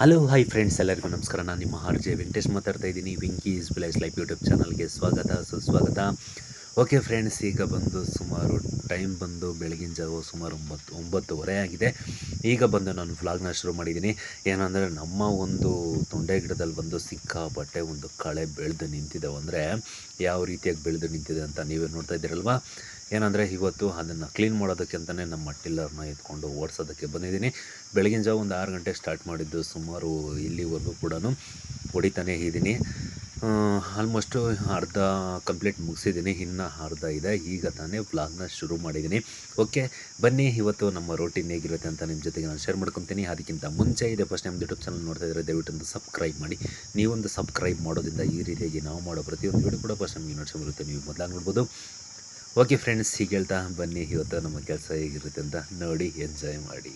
Hello hi friends ಎಲ್ಲರಿಗೂ ನಮಸ್ಕಾರ. ನಾನು ನಿಮ್ಮ ಆರ್ ಜೆ ವೆಂಕಟೇಶ್ ಮಾತಾಡ್ತಾ ಇದ್ದೀನಿ. ವಿಂಕೀಸ್ ವಿಲೇಜ್ ಲೈಫ್ ಯೂಟ್ಯೂಬ್ ಚಾನಲ್ಗೆ ಸ್ವಾಗತ, ಸುಸ್ವಾಗತ. ಓಕೆ ಫ್ರೆಂಡ್ಸ್ ಈಗ ಬಂದು ಸುಮಾರು ಟೈಮ್ ಬಂದು ಬೆಳಗಿನ ಜಾವ ಸುಮಾರು ಒಂಬತ್ತು, ಒಂಬತ್ತುವರೆ ಆಗಿದೆ. ಈಗ ಬಂದು ನಾನು ಫ್ಲಾಗ್ನ ಶುರು ಮಾಡಿದ್ದೀನಿ. ಏನಂದರೆ ನಮ್ಮ ಒಂದು ತೊಂಡೆ ಗಿಡದಲ್ಲಿ ಬಂದು ಸಿಕ್ಕಾಪಟ್ಟೆ ಒಂದು ಕಳೆ ಬೆಳೆದು ನಿಂತಿದ್ದಾವೆ ಅಂದರೆ ಯಾವ ರೀತಿಯಾಗಿ ಬೆಳೆದು ನಿಂತಿದೆ ಅಂತ ನೀವೇ ನೋಡ್ತಾ ಇದ್ದೀರಲ್ವಾ? ಏನಂದರೆ ಇವತ್ತು ಅದನ್ನು ಕ್ಲೀನ್ ಮಾಡೋದಕ್ಕೆ ಅಂತಲೇ ನಮ್ಮ ಟಿಲ್ಲರ್ನ ಎತ್ಕೊಂಡು ಓಡಿಸೋದಕ್ಕೆ ಬಂದಿದ್ದೀನಿ. ಬೆಳಗಿನ ಜಾವ ಒಂದು ಆರು ಗಂಟೆ ಸ್ಟಾರ್ಟ್ ಮಾಡಿದ್ದು ಸುಮಾರು ಇಲ್ಲಿವರೆಗೂ ಕೂಡ ಹೊಡಿತಾನೇ ಇದ್ದೀನಿ ಆಲ್ಮೋಸ್ಟು ಅರ್ಧ ಕಂಪ್ಲೀಟ್ ಮುಗಿಸಿದ್ದೀನಿ ಇನ್ನು ಅರ್ಧ ಇದೆ. ಈಗ ತಾನೇ ಬ್ಲಾಗ್ನ ಶುರು ಮಾಡಿದ್ದೀನಿ ಓಕೆ ಬನ್ನಿ, ಇವತ್ತು ನಮ್ಮ ರೋಟೀನ್ ಹೇಗಿರುತ್ತೆ ಅಂತ ನಿಮ್ಮ ಜೊತೆಗೆ ನಾನು ಶೇರ್ ಮಾಡ್ಕೊತೀನಿ. ಅದಕ್ಕಿಂತ ಮುಂಚೆ ಇದೆ ಫಸ್ಟ್ ನಮ್ಮ ಯೂಟ್ಯೂಬ್ ಚಾನಲ್ ನೋಡ್ತಾ ಇದ್ದರೆ ದಯವಿಟ್ಟು ಒಂದು ಸಬ್ಸ್ಕ್ರೈಬ್ ಮಾಡಿ. ನೀವೊಂದು ಸಬ್ಸ್ಕ್ರೈಬ್ ಮಾಡೋದ್ರಿಂದ ಈ ರೀತಿಯಾಗಿ ನಾವು ಮಾಡೋ ಪ್ರತಿಯೊಂದು ವಿಡಿಯೋ ಕೂಡ ಫಸ್ಟ್ ನಮಗೆ ನೋಡ್ಸ್ಕೊಂಡು ಬರುತ್ತೆ. ನೀವು ಮೊದಲಾಗಿ ನೋಡ್ಬೋದು. ಓಕೆ ಫ್ರೆಂಡ್ಸ್ ಹೀಗೆ ಹೇಳ್ತಾ ಬನ್ನಿ. ಇವತ್ತು ನಮ್ಮ ಕೆಲಸ ಹೇಗಿರುತ್ತೆ ಅಂತ ನೋಡಿ ಎಂಜಾಯ್ ಮಾಡಿ.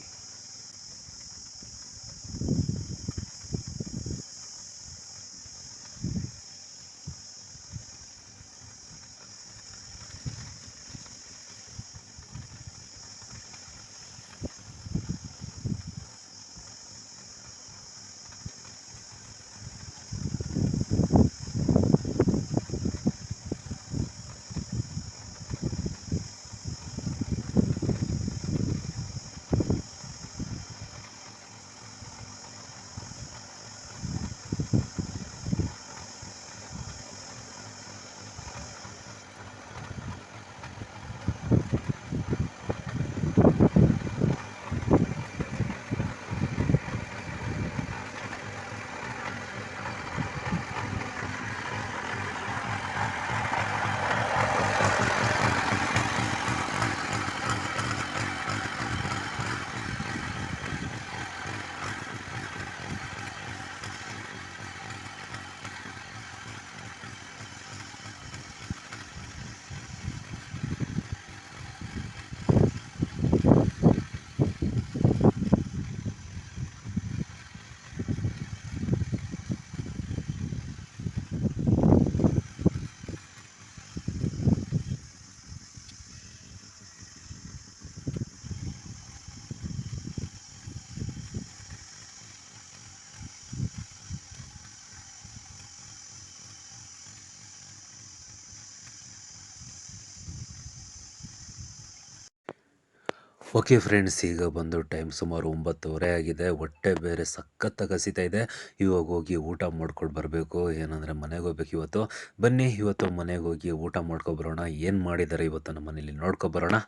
ಓಕೆ ಫ್ರೆಂಡ್ಸ್ ಈಗ ಬಂದು ಟೈಮ್ ಸುಮಾರು ಒಂಬತ್ತುವರೆ ಆಗಿದೆ. ಹೊಟ್ಟೆ ಬೇರೆ ಸಖತ್ತಾಗಿ ಕಸಿತಾ ಇದೆ. ಇವಾಗ ಹೋಗಿ ಊಟ ಮಾಡ್ಕೊಂಡು ಬರಬೇಕು. ಏನಂದರೆ ಮನೆಗೆ ಹೋಗ್ಬೇಕು ಇವತ್ತು. ಬನ್ನಿ, ಇವತ್ತು ಮನೆಗೆ ಹೋಗಿ ಊಟ ಮಾಡ್ಕೊಬರೋಣ ಏನು ಮಾಡಿದ್ದಾರೆ ಇವತ್ತು ನಮ್ಮ ಮನೇಲಿ ನೋಡ್ಕೊಬರೋಣ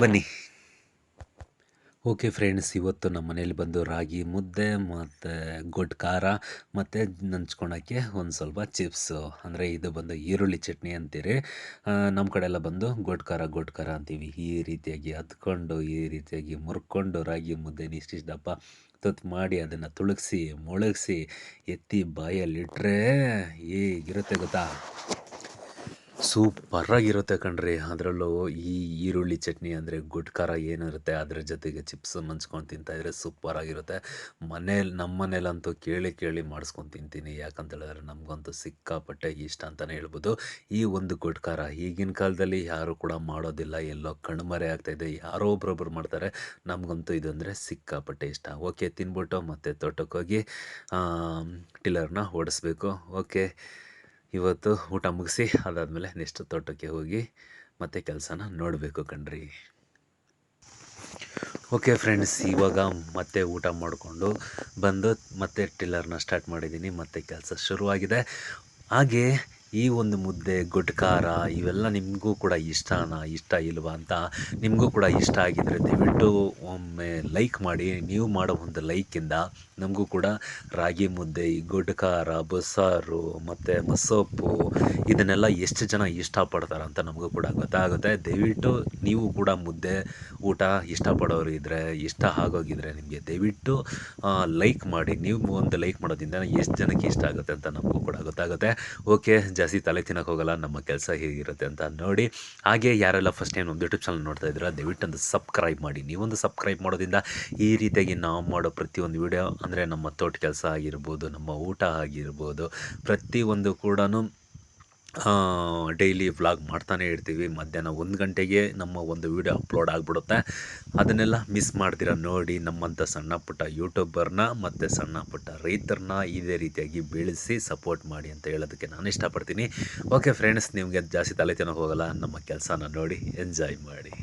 ಬನ್ನಿ. ಓಕೆ ಫ್ರೆಂಡ್ಸ್, ಇವತ್ತು ನಮ್ಮ ಮನೇಲಿ ಬಂದು ರಾಗಿ ಮುದ್ದೆ ಮತ್ತು ಗೊಡ್ ಖಾರ ಮತ್ತು ನಂಚ್ಕೊಳಕ್ಕೆ ಒಂದು ಸ್ವಲ್ಪ ಚಿಪ್ಸು. ಅಂದರೆ ಇದು ಬಂದು ಈರುಳ್ಳಿ ಚಟ್ನಿ ಅಂತೀರಿ. ನಮ್ಮ ಕಡೆಯೆಲ್ಲ ಬಂದು ಗೊಡ್ ಖಾರ ಗೊಡ್ ಖಾರ ಅಂತೀವಿ. ಈ ರೀತಿಯಾಗಿ ಹತ್ಕೊಂಡು ಈ ರೀತಿಯಾಗಿ ಮುರ್ಕೊಂಡು ರಾಗಿ ಮುದ್ದೆ ಇಷ್ಟಿಷ್ಟಪ್ಪ ತುತ್ತು ಮಾಡಿ ಅದನ್ನು ತುಳಗಿಸಿ, ಮುಳುಗಿಸಿ ಎತ್ತಿ ಬಾಯಲ್ಲಿಟ್ಟರೆ ಹೇಗಿರುತ್ತೆ ಗೊತ್ತಾ? ಸೂಪರಾಗಿರುತ್ತೆ ಕಣ್ರಿ. ಅದರಲ್ಲೂ ಈ ಈರುಳ್ಳಿ ಚಟ್ನಿ ಅಂದರೆ ಗುಡ್ ಖಾರ ಏನಿರುತ್ತೆ, ಅದರ ಜೊತೆಗೆ ಚಿಪ್ಸ್ ಮಂಚ್ಕೊಂಡು ತಿಂತಾಯಿದ್ರೆ ಸೂಪರಾಗಿರುತ್ತೆ ಮನೇಲಿ ನಮ್ಮ ಮನೇಲಂತೂ ಕೇಳಿ ಕೇಳಿ ಮಾಡಿಸ್ಕೊಂಡು ತಿಂತೀನಿ. ಯಾಕಂತ ಹೇಳಿದ್ರೆ ನಮಗಂತೂ ಸಿಕ್ಕಾಪಟ್ಟೆ ಇಷ್ಟ ಅಂತಲೇ ಹೇಳ್ಬೋದು. ಈ ಒಂದು ಗುಡ್ ಖಾರ ಈಗಿನ ಕಾಲದಲ್ಲಿ ಯಾರು ಕೂಡ ಮಾಡೋದಿಲ್ಲ. ಎಲ್ಲೋ ಕಣ್ಮರೆ ಆಗ್ತಾಯಿದೆ ಯಾರೋ ಒಬ್ರೊಬ್ರು ಮಾಡ್ತಾರೆ. ನಮಗಂತೂ ಇದಂದರೆ ಸಿಕ್ಕಾಪಟ್ಟೆ ಇಷ್ಟ. ಓಕೆ, ತಿನ್ಬಿಟ್ಟು ಮತ್ತೆ ತೋಟಕ್ಕೆ ಹೋಗಿ ಟಿಲ್ಲರ್ನ ಓಡಿಸ್ಬೇಕು. ಓಕೆ. ಇವತ್ತು ಊಟ ಮುಗಿಸಿ ಅದಾದಮೇಲೆ ನೆಕ್ಸ್ಟ್ ತೋಟಕ್ಕೆ ಹೋಗಿ ಮತ್ತೆ ಕೆಲಸನ ನೋಡಬೇಕು ಕಣ್ರಿ. ಓಕೆ ಫ್ರೆಂಡ್ಸ್ ಇವಾಗ ಮತ್ತೆ ಊಟ ಮಾಡಿಕೊಂಡು ಬಂದು ಮತ್ತೆ ಟಿಲ್ಲರ್ನ ಸ್ಟಾರ್ಟ್ ಮಾಡಿದ್ದೀನಿ, ಮತ್ತೆ ಕೆಲಸ ಶುರುವಾಗಿದೆ. ಹಾಗೆ ಈ ಒಂದು ಮುದ್ದೆ, ಗೊಟ್ಕಾರ ಇವೆಲ್ಲ ನಿಮಗೂ ಕೂಡ ಇಷ್ಟನಾ? ಇಷ್ಟ ಇಲ್ವಾ ಅಂತ ನಿಮಗೂ ಕೂಡ ಇಷ್ಟ ಆಗಿದ್ದರೆ ದಯವಿಟ್ಟು ಒಮ್ಮೆ ಲೈಕ್ ಮಾಡಿ. ನೀವು ಮಾಡೋ ಒಂದು ಲೈಕಿಂದ ನಮಗೂ ಕೂಡ ರಾಗಿ ಮುದ್ದೆ ಈ ಗೊಡ್ಡು ಖಾರ ಬಸ್ಸಾರು ಮತ್ತು ಮಸೊಪ್ಪು ಇದನ್ನೆಲ್ಲ ಎಷ್ಟು ಜನ ಇಷ್ಟಪಡ್ತಾರೆ ಅಂತ ನಮಗೂ ಕೂಡ ಗೊತ್ತಾಗುತ್ತೆ. ದಯವಿಟ್ಟು ನೀವು ಕೂಡ ಮುದ್ದೆ, ಊಟ ಇಷ್ಟಪಡೋರು ಇದ್ದರೆ ಇಷ್ಟ ಆಗೋಗಿದ್ರೆ ನಿಮಗೆ ದಯವಿಟ್ಟು ಲೈಕ್ ಮಾಡಿ. ನೀವು ಒಂದು ಲೈಕ್ ಮಾಡೋದ್ರಿಂದ ಎಷ್ಟು ಜನಕ್ಕೆ ಇಷ್ಟ ಆಗುತ್ತೆ ಅಂತ ನಮಗೂ ಕೂಡ ಗೊತ್ತಾಗುತ್ತೆ. ಓಕೆ ಜಾಸ್ತಿ ತಲೆ ತಿನ್ನೋಕೆ ಹೋಗಲ್ಲ, ನಮ್ಮ ಕೆಲಸ ಹೇಗಿರುತ್ತೆ ಅಂತ ನೋಡಿ. ಹಾಗೆ ಯಾರೆಲ್ಲ ಫಸ್ಟ್ ಟೈಮ್ ನಮ್ಮ ಯೂಟ್ಯೂಬ್ ಚಾನಲ್ ನೋಡ್ತಾ ಇದ್ದೀರಾ, ದಯವಿಟ್ಟು ಒಂದು ಸಬ್ಸ್ಕ್ರೈಬ್ ಮಾಡಿ. ನೀವೊಂದು ಸಬ್ಸ್ಕ್ರೈಬ್ ಮಾಡೋದ್ರಿಂದ ಈ ರೀತಿಯಾಗಿ ನಾವು ಮಾಡೋ ಪ್ರತಿಯೊಂದು ವಿಡಿಯೋ ಅಂದರೆ ನಮ್ಮ ತೋಟ ಕೆಲಸ ಆಗಿರ್ಬೋದು, ನಮ್ಮ ಊಟ ಆಗಿರ್ಬೋದು, ಪ್ರತಿಯೊಂದು ಕೂಡ ಡೈಲಿ ವ್ಲಾಗ್ ಮಾಡ್ತಾನೆ ಇರ್ತೀವಿ. ಮಧ್ಯಾಹ್ನ ಒಂದು ಗಂಟೆಗೆ ನಮ್ಮ ಒಂದು ವೀಡಿಯೋ ಅಪ್ಲೋಡ್ ಆಗಿಬಿಡುತ್ತೆ. ಅದನ್ನೆಲ್ಲ ಮಿಸ್ ಮಾಡ್ದಿರ ನೋಡಿ ನಮ್ಮಂಥ ಸಣ್ಣ ಪುಟ್ಟ ಯೂಟ್ಯೂಬರ್ನ ಮತ್ತು ಸಣ್ಣ ಪುಟ್ಟ ರೈತರನ್ನ ಇದೇ ರೀತಿಯಾಗಿ ಬೆಳೆಸಿ ಸಪೋರ್ಟ್ ಮಾಡಿ ಅಂತ ಹೇಳೋದಕ್ಕೆ ನಾನು ಇಷ್ಟಪಡ್ತೀನಿ. ಓಕೆ ಫ್ರೆಂಡ್ಸ್ ನಿಮಗೆ ಜಾಸ್ತಿ ತಲೆ ತಿನ್ನೋಕೆ ಹೋಗಲ್ಲ. ನಮ್ಮ ಕೆಲಸನ ನೋಡಿ ಎಂಜಾಯ್ ಮಾಡಿ.